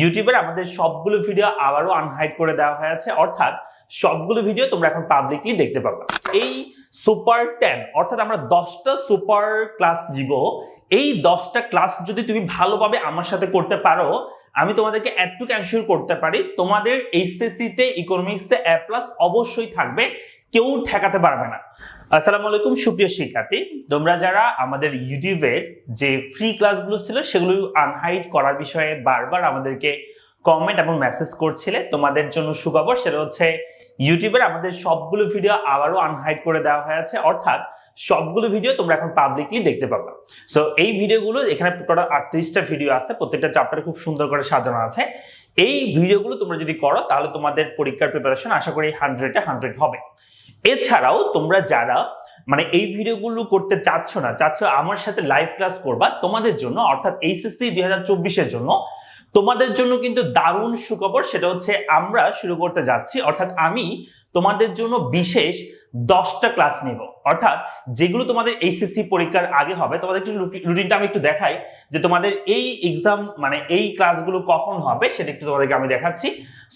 ইউটিউবের আমাদের সবগুলো ভিডিও আবারও আনহাইড করে দেওয়া হয়েছে অর্থাৎ সবগুলো ভিডিও তোমরা এখন পাবলিকলি দেখতে পাবে এই সুপার টেন অর্থাৎ আমরা দশটা সুপার ক্লাস দিব। এই দশটা ক্লাস যদি তুমি ভালোভাবে আমার সাথে করতে পারো, আমি তোমাদেরকে এটুকু অ্যানশিওর করতে পারি। তোমাদের এইচএসসি তে ইকোনমিক্সে এ প্লাস অবশ্যই থাকবে। কেউ ঠেকাতে পারবে না। আসসালামু আলাইকুম, সুপ্রিয় শিক্ষার্থী। তোমরা যারা আমাদের ইউটিউবের যে ফ্রি ক্লাসগুলো ছিল, সেগুলো আনহাইড করার বিষয়ে বারবার আমাদেরকে কমেন্ট এবং মেসেজ করছিলে, তোমাদের জন্য সুখবর সেটা হচ্ছে ইউটিউবের আমাদের সবগুলো ভিডিও আবারও আনহাইড করে দেওয়া হয়েছে অর্থাৎ সবগুলো ভিডিও তোমরা এখন পাবলিকলি দেখতে পাবে। সো এই ভিডিওগুলো এখানে টোটাল আটত্রিশটা ভিডিও আছে, প্রত্যেকটা চ্যাপ্টারে খুব সুন্দর করে সাজানো আছে। এই ভিডিওগুলো তোমরা যদি করো, তাহলে তোমাদের পরীক্ষার প্রিপারেশন আশা করি হান্ড্রেডে হান্ড্রেড হবে। এছাড়াও তোমরা যারা মানে এই ভিডিওগুলো করতে চাচ্ছ না, চাচ্ছ আমার সাথে লাইভ ক্লাস করবা, তোমাদের জন্য, অর্থাৎ এইচএসসি দুই হাজার চব্বিশের জন্য, তোমাদের জন্য কিন্তু দারুণ সুখবর, সেটা হচ্ছে আমরা শুরু করতে যাচ্ছি, অর্থাৎ আমি তোমাদের জন্য বিশেষ দশটা ক্লাস নেব। অর্থাৎ যেগুলো তোমাদের এইচএসসি পরীক্ষার আগে হবে তোমাদের একটু রুটিনটা আমি একটু দেখাই যে তোমাদের এই এক্সাম মানে এই ক্লাসগুলো কখন হবে সেটা একটু তোমাদেরকে আমি দেখাচ্ছি।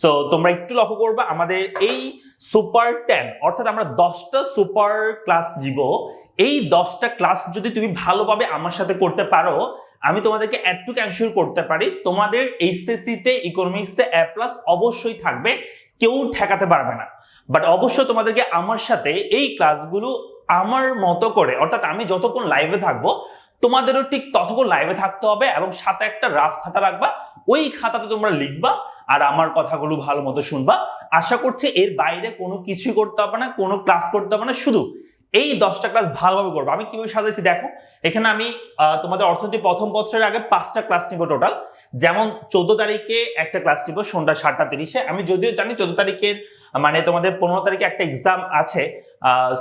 সো তোমরা একটু লক্ষ্য করবে, আমাদের এই সুপার টেন অর্থাৎ আমরা দশটা সুপার ক্লাস দিব এই দশটা ক্লাস যদি তুমি ভালোভাবে আমার সাথে করতে পারো, আমি তোমাদেরকে এটুকু অ্যানশিওর করতে পারি। তোমাদের এইচএসসি তে ইকোনমিক্সে এ প্লাস অবশ্যই থাকবে, কেউ ঠেকাতে পারবে না। বাট অবশ্যই তোমাদেরকে আমার সাথে এই ক্লাসগুলো আমার মতো করে, অর্থাৎ আমি যতক্ষণ লাইভে থাকব, তোমাদেরও ঠিক ততক্ষণ লাইভে থাকতে হবে এবং সাথে একটা রাফ খাতা রাখবা। ওই খাতাতে তোমরা লিখবা আর আমার কথাগুলো ভালো মতো শুনবা। আশা করছি এর বাইরে কোনো কিছুই করতে হবে না, কোনো ক্লাস করতে হবে না, শুধু এই দশটা ক্লাস ভালোভাবে করব। আমি কীভাবে সাজাইছি দেখো, এখানে আমি তোমাদের অর্থনীতি প্রথম বছরের আগে পাঁচটা ক্লাস নিব টোটাল যেমন চোদ্দ তারিখে একটা ক্লাস নিব, সন্ধ্যা সাতটা তিরিশে। আমি যদিও জানি চোদ্দ তারিখের মানে তোমাদের পনেরো তারিখে একটা এক্সাম আছে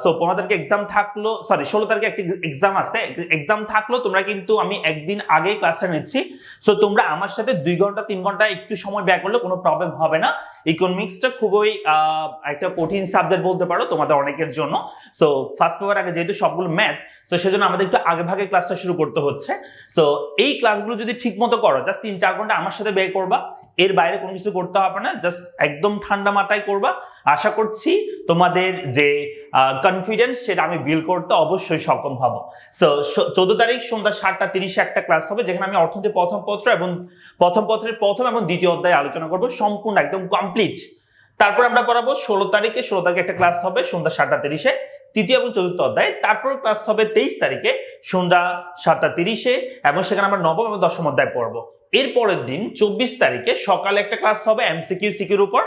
সো পনেরো তারিখে এক্সাম থাকল সরি ষোলো তারিখে একটা এক্সাম আছে। এক্সাম থাকল, তোমরা কিন্তু আমি একদিন আগে ক্লাসটা নিচ্ছি। সো তোমরা আমার সাথে দুই ঘণ্টা, তিন ঘণ্টা একটু সময় ব্যয় করলে কোনো প্রবলেম হবে না। ইকোনমিক্সটা খুবই একটা কঠিন সাবজেক্ট বলতে পারো তোমাদের অনেকের জন্য। সো ফার্স্ট পেপার আগে যেহেতু সবগুলো ম্যাথ তো সেজন্য আমাদের একটু আগে ভাগে ক্লাসটা শুরু করতে হচ্ছে। সো এই ক্লাসগুলো যদি ঠিক মতো করো জাস্ট তিন চার ঘণ্টা আমার সাথে ব্যয় করবা। এর বাইরে কোনো কিছু করতে হবে না জাস্ট একদম ঠান্ডা মাথায় করবা। আশা করছি তোমাদের যে কনফিডেন্স সেটা আমি বিল করতে অবশ্যই সক্ষম হব। সো, চোদ্দ তারিখ সন্ধ্যা সাতটা তিরিশে একটা ক্লাস হবে, যেখানে আমি অর্থনীতি প্রথম পত্র এবং, প্রথম পত্রের প্রথম এবং দ্বিতীয় অধ্যায় আলোচনা করব, সম্পূর্ণ একদম কমপ্লিট তারপর আমরা পড়াবো ষোলো তারিখে ষোলো তারিখে একটা ক্লাস হবে সন্ধ্যা সাতটা তিরিশে। তৃতীয় এবং চতুর্থ অধ্যায়, তারপর ক্লাস হবে তেইশ তারিখে, সন্ধ্যা সাতটা তিরিশে, এবং সেখানে আমরা নবম এবং দশম অধ্যায় পড়ব। এর পরের দিন, চব্বিশ তারিখে সকালে একটা ক্লাস হবে এমসিকিউ সিকিউর উপর।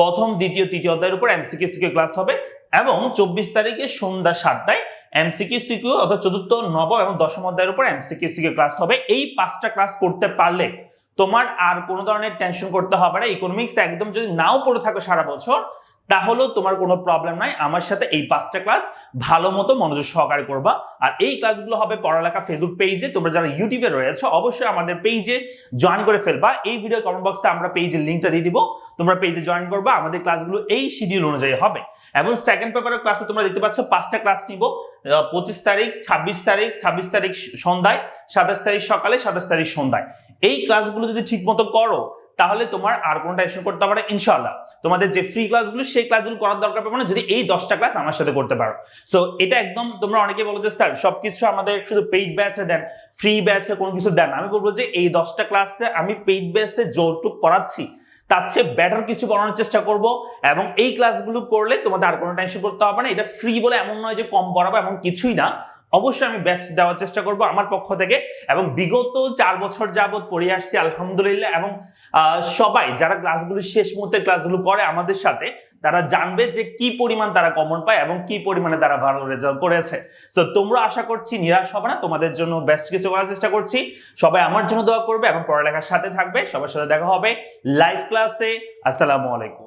প্রথম, দ্বিতীয়, তৃতীয় অধ্যায়ের উপর এমসিকিউ সিকিউ ক্লাস হবে, এবং চব্বিশ তারিখে সন্ধ্যা সাতটায় এমসিকিউ সিকিউ অর্থাৎ চতুর্থ, নবম এবং দশম অধ্যায়ের উপর এমসিকিউ সিকিউ ক্লাস হবে। এই পাঁচটা ক্লাস করতে পারলে তোমার আর কোনো ধরনের টেনশন করতে হবে না ইকোনমিক্স একদম যদি নাও পড়ে থাকো সারা বছর তাহলেও তোমার কোনো প্রবলেম নাই। আমার সাথে এই পাঁচটা ক্লাস ভালো মতো মনোযোগ সহকারে করবা। আর এই ক্লাসগুলো হবে পড়ালেখা ফেসবুক পেজে তোমরা যারা ইউটিউবে রয়েছে, অবশ্যই আমাদের পেজে জয়েন করে ফেলবা। এই ভিডিও কমেন্ট বক্সে আমরা পেজের লিঙ্কটা দিয়ে দিব। তোমরা পেজে জয়েন করবা। আমাদের ক্লাসগুলো এই শিডিউল অনুযায়ী হবে। এবং সেকেন্ড পেপারের ক্লাসে তোমরা দেখতে পাচ্ছ, পাঁচটা ক্লাস নিব। পঁচিশ তারিখ, ছাব্বিশ তারিখ ছাব্বিশ তারিখ সন্ধ্যায়, সাতাশ তারিখ সকালে, সাতাশ তারিখ সন্ধ্যায়। এই ক্লাসগুলো যদি ঠিক মতো করো তাহলে তোমার আর কোনো টেনশন করতে হবে ইনশাল্লাহ তোমাদের যে ফ্রি ক্লাসগুলো সেই ক্লাসগুলো করার দরকার পড়বে না। যদি এই দশটা ক্লাস আমার সাথে করতে পারো। সো এটা একদম তোমরা অনেকে বলো যে, স্যার, সবকিছু আমাদের শুধু পেইড ব্যাচে দেন ফ্রি ব্যাচে কোনো কিছু দেন। আমি বলব যে, এই দশটা ক্লাসে আমি পেইড ব্যাচে যৌটুক পড়াচ্ছি, তার চেয়ে বেটার কিছু করানোর চেষ্টা করব এবং এই ক্লাসগুলো করলে তোমাদের আর কোনো টেনশন করতে হবে না। এটা ফ্রি বলে এমন নয় যে কম পড়াবো এমন কিছুই না। অবশ্যই আমি বেস্ট দেওয়ার চেষ্টা করব আমার পক্ষ থেকে এবং বিগত চার বছর যাবত পড়ে আসছি, আলহামদুলিল্লাহ। এবং সবাই যারা ক্লাসগুলো শেষ মুহূর্তে ক্লাসগুলো করে আমাদের সাথে, তারা জানবে যে কি পরিমাণ তারা কমন পায় এবং কি পরিমাণে তারা ভালো রেজাল্ট করেছে। তো তোমরা আশা করছি নিরাশ হবে না, তোমাদের জন্য বেস্ট কিছু করার চেষ্টা করছি। সবাই আমার জন্য দোয়া করবে এবং পড়ালেখার সাথে থাকবে। সবার সাথে দেখা হবে লাইভ ক্লাসে আসসালামু আলাইকুম।